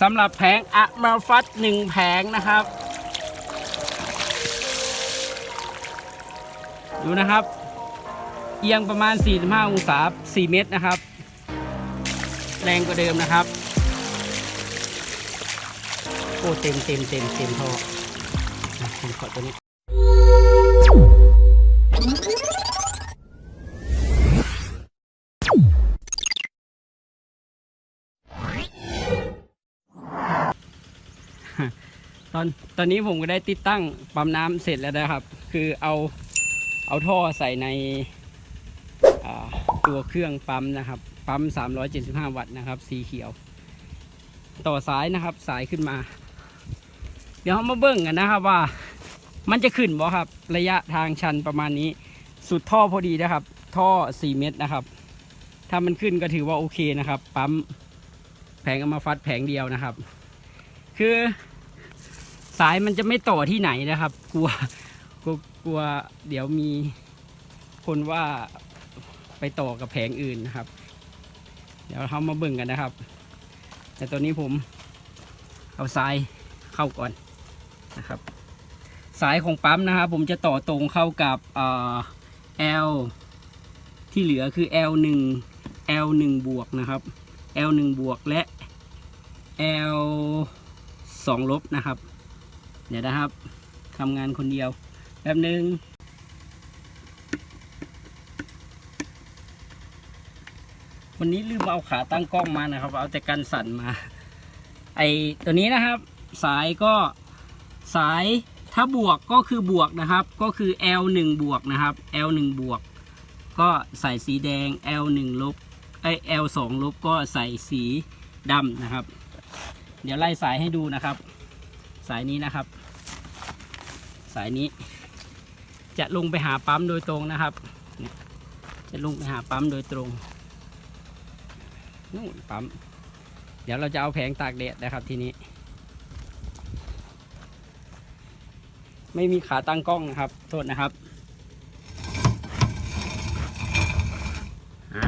สำหรับแผงอะมาฟัดหนึ่งแผงนะครับ ดูนะครับ เอียงประมาณ 45 องศา 4 เมตรนะครับ แรงกว่าเดิมนะครับ โอ้เต็มเต็มเต็มเต็มท่อขอตัวนี้ ตอนตอนนี้ผมก็ได้ติดตั้งปั๊มน้ำเสร็จแล้วนะครับ คือเอาเอาท่อใส่ในตัวเครื่องปั๊มนะครับ ปั๊ม 375 วัตต์นะครับ สีเขียว ต่อสายนะครับ สายขึ้นมา เดี๋ยวเรามาเบิ่งกันนะครับว่า มันจะขึ้นบ่ครับ ระยะทางชันประมาณนี้ สุดท่อพอดีนะครับ ท่อ 4 เมตรนะครับ ถ้ามันขึ้นก็ถือว่าโอเคนะครับ ปั๊มแผงเอามาฟัดแผงเดียวนะครับ คือ สายมันจะไม่ต่อที่ไหนนะครับ กลัวกลัวกลัวเดี๋ยวมีคนว่าไปต่อกับแผงอื่นนะครับ เดี๋ยวเรามาเบิ่งกันนะครับ แต่ตอนนี้ผมเอาสายเข้าก่อนนะครับ สายของปั๊มนะครับ ผมจะต่อตรงเข้ากับเอ่อ L ที่เหลือคือ L 1 L 1 บวกนะครับ L 1 บวกและ L 2ลบนะครับ เดี๋ยวนะครับทำงานคนเดียวแป๊บนึงวันนี้ลืมเอาขาตั้งกล้องมานะครับ เอาแต่กันสั่นมา ไอตัวนี้นะครับ สายก็สายถ้าบวกก็คือบวกนะครับ ก็คือ L 1 บวกนะครับ L 1 บวก ก็ใส่สีแดง L 1 ลบไอ L 2 ลบก็ใส่สีดำนะครับ เดี๋ยวไล่สายให้ดูนะครับ สายนี้นะครับ สายนี้ จะลงไปหาปั๊มโดยตรงนะครับจะลงไปหาปั๊มโดยตรงนู่นปั๊มเดี๋ยวเราจะเอาแผงตากแดดนะครับทีนี้ ไม่มีขาตั้งกล้องนะครับ โทษนะครับอ่า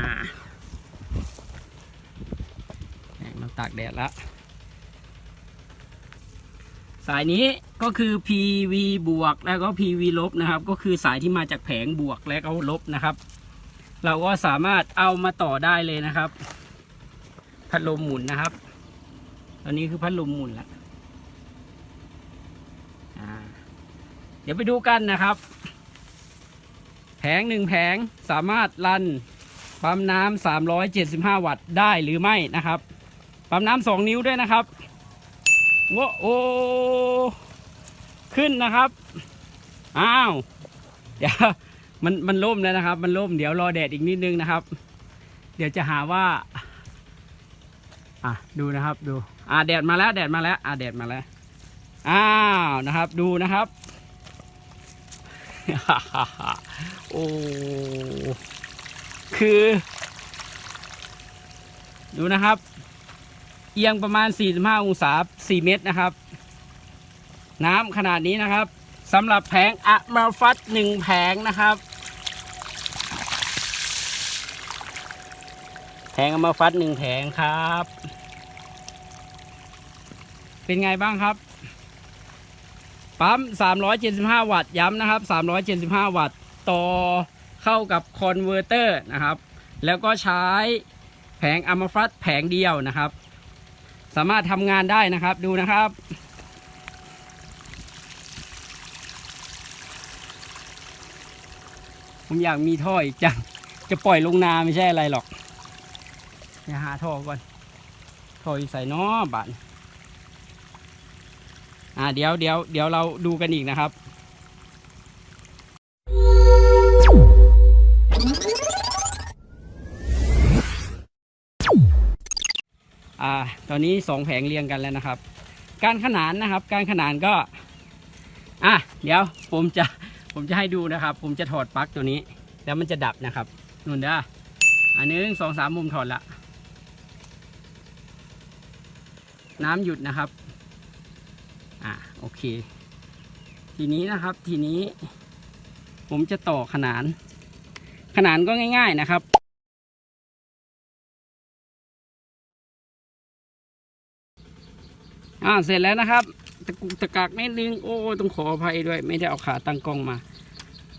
แผงเราตากแดดแล้ว สายนี้ก็คือ PV บวกแล้วก็ PV ลบนะครับ ก็คือสายที่มาจากแผงบวกและก็ลบนะครับ เราก็สามารถเอามาต่อได้เลยนะครับ พัดลมหมุนนะครับ ตอนนี้คือพัดลมหมุนแล้วเดี๋ยวไปดูกันนะครับ แผงหนึ่งแผงสามารถรันปั๊มน้ำ375 วัตต์ได้หรือไม่นะครับ ปั๊มน้ำสองนิ้วด้วยนะครับ ว้าโอขึ้นนะครับ อ้าวเดี๋ยวมันมันล่มแล้วนะครับ มันล่มเดี๋ยวรอแดดอีกนิดนึงนะครับ เดี๋ยวจะหาว่า อะดูนะครับดู อ่าแดดมาแล้วแดดมาแล้ว อ่าแดดมาแล้ว อ้าวนะครับ ดูนะครับ โอ้คือ ดูนะครับ เอียงประมาณ 45 องศา 4 เมตรนะครับ น้ำขนาดนี้นะครับสำหรับแผงอะมาฟัดหนึ่งแผงนะครับ แผงอะมาฟัดหนึ่งแผงครับ เป็นไงบ้างครับ ปั๊ม 375 วัตต์ย้ำนะครับ 375 วัตต์ต่อเข้ากับคอนเวอร์เตอร์นะครับ แล้วก็ใช้แผงอะมาฟัดแผงเดียวนะครับ สามารถทำงานได้นะครับดูนะครับ ผมอยากมีท่ออีกจัง จะปล่อยลงนาไม่ใช่อะไรหรอกเดี๋ยวหาท่อก่อน ท่อใส่น้อบานอ่าเดี๋ยวเดี๋ยวเดี๋ยวเราดูกันอีกนะครับ อ่าตอนนี้สองแผงเรียงกันแล้วนะครับ การขนานนะครับ การขนานก็อะเดี๋ยวผมจะผมจะให้ดูนะครับ ผมจะถอดปลั๊กตัวนี้ แล้วมันจะดับนะครับนุ่นเด้ออันนึงสองสามมุมถอดละ น้ำหยุดนะครับ อะโอเค ทีนี้นะครับทีนี้ ผมจะต่อขนาน ขนานก็ง่าย ๆนะครับ อ่าเสร็จแล้วนะครับ ตะกุกตะกักนิดนึงโอ้ต้องขออภัยด้วย ไม่ได้เอาขาตั้งกล้องมา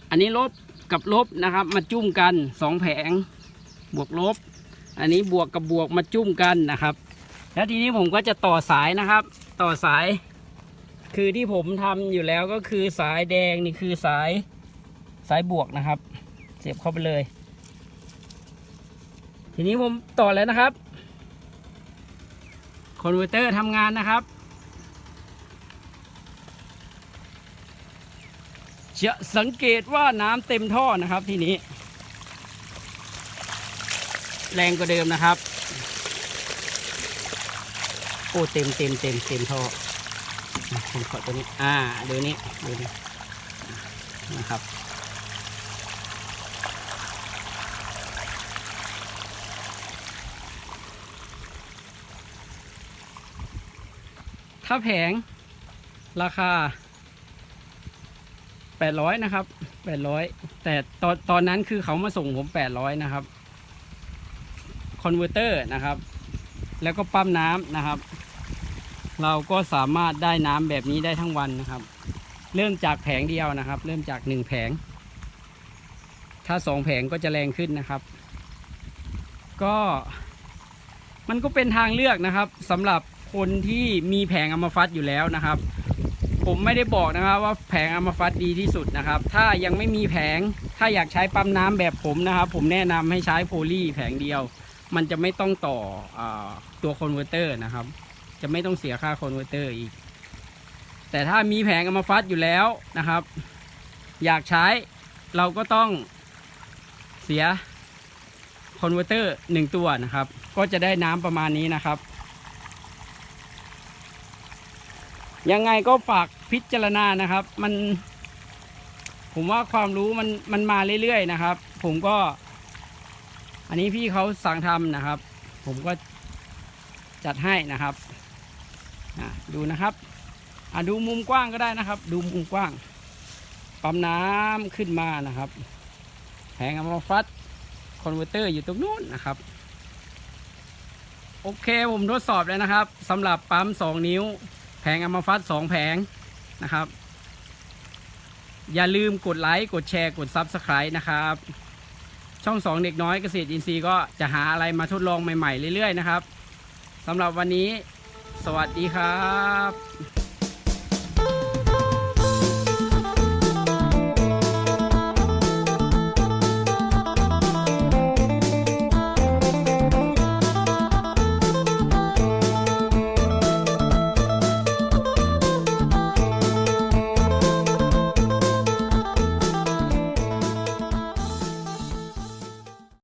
อันนี้ลบกับลบนะครับ มาจุ่มกันสองแผง บวกลบ อันนี้บวกกับบวกมาจุ่มกันนะครับ แล้วทีนี้ผมก็จะต่อสายนะครับ ต่อสาย คือที่ผมทำอยู่แล้วก็คือสายแดงนี่คือสายสายบวกนะครับ เสียบเข้าไปเลย ทีนี้ผมต่อแล้วนะครับ คอนเวอร์เตอร์ทำงานนะครับจะสังเกตว่าน้ำเต็มท่อนะครับทีนี้ แรงกว่าเดิมนะครับ โอ้เต็มเต็มเต็มเต็มท่อผมขอตัวนี้ อ่าดูนี้ดูนี้นะครับ ถ้าแผง ราคา 800 นะครับ 800 แต่ตอนตอนนั้นคือเขามาส่งผม 800 นะครับ คอนเวอร์เตอร์นะครับ แล้วก็ปั๊มน้ำนะครับ เราก็สามารถได้น้ำแบบนี้ได้ทั้งวันนะครับ เริ่มจากแผงเดียวนะครับ เริ่มจากหนึ่งแผง ถ้าสองแผงก็จะแรงขึ้นนะครับ ก็มันก็เป็นทางเลือกนะครับสำหรับ คนที่มีแผงอัมฟัตอยู่แล้วนะครับ ผมไม่ได้บอกนะครับว่าแผงอัมฟัตดีที่สุดนะครับ ถ้ายังไม่มีแผงถ้าอยากใช้ปั๊มน้ำแบบผมนะครับ ผมแนะนำให้ใช้โพลีแผงเดียว มันจะไม่ต้องต่ออตัวคอนเวอร์เตอร์นะครับ จะไม่ต้องเสียค่าคอนเวอร์เตอร์อีก แต่ถ้ามีแผงอัมฟัตอยู่แล้วนะครับ อยากใช้เราก็ต้องเสียคอนเวอร์เตอร์หนึ่งตัวนะครับ ก็จะได้น้ำประมาณนี้นะครับ ยังไงก็ฝากพิจารณานะครับ มัน ผมว่าความรู้มันมันมาเรื่อยๆนะครับ ผมก็ อันนี้พี่เขาสั่งทำนะครับ ผมก็จัดให้นะครับดูนะครับอะดูมุมกว้างก็ได้นะครับ ดูมุมกว้าง ปั๊มน้ำขึ้นมานะครับ แผงอัมฟัตคอนเวอร์เตอร์อยู่ตรงนู้นนะครับ โอเคผมทดสอบแล้วนะครับสำหรับปั๊ม 2 นิ้ว แผงอัมฟัต2แผงนะครับ อย่าลืมกดไลค์กดแชร์กด Subscribe นะครับ ช่องสองเด็กน้อยเกษตรอินทรีย์ก็จะหาอะไรมาทดลองใหม่ๆเรื่อยๆนะครับสำหรับวันนี้ สวัสดีครับ